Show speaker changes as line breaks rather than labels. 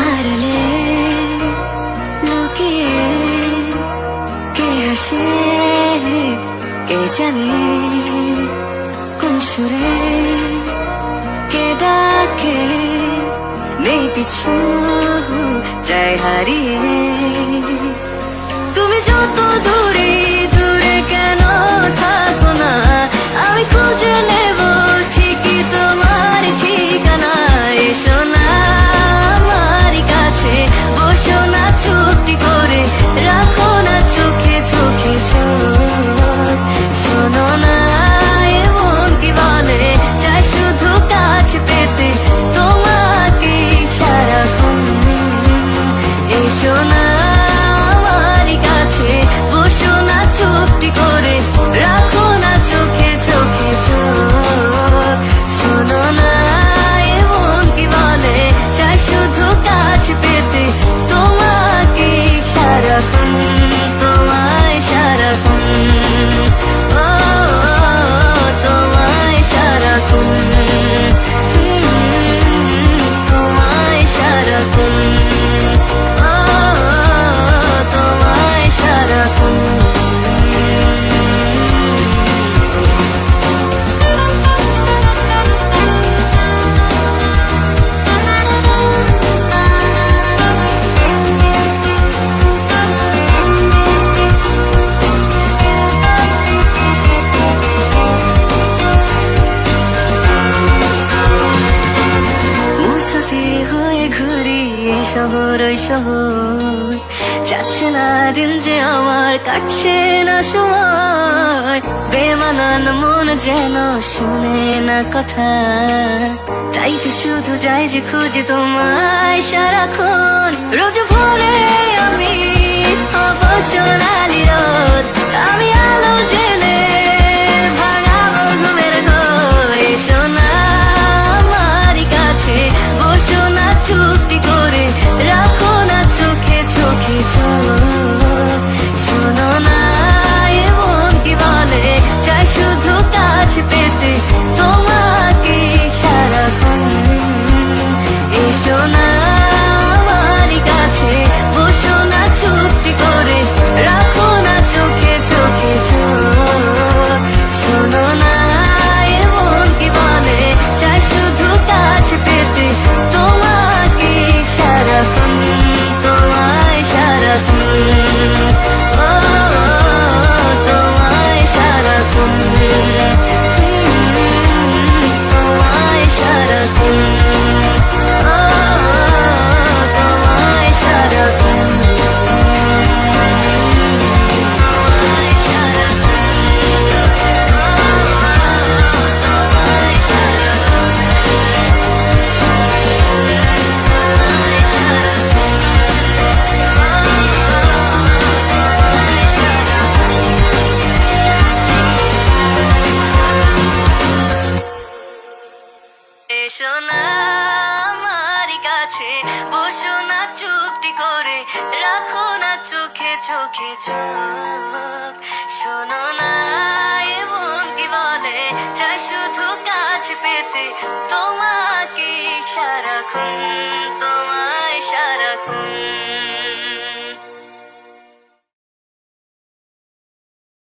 হারলে লুকিয়ে কে হাসে কে জানে? কোন সুরে কে ডাকে? নেই পিছু চাই হারিয়ে। লাগে শহর, ওই শহর। যাচ্ছে না দিন যে আমার, কাটছে না সময়। বেমানান মন যেন শুনে না কথা। তাই তো শুধু যাই যে খুঁজে তোমায় সারাক্ষণ। রোজ ভোরে আমি অবসর আলি রোদ আমি আলো যে রাখো না চোখে চোখে চোখ শোনো না এমন কি বলে চাই শুধু কাজ পেতে তোমাকে সারাক্ষণ, তোমায় সারাক্ষণ।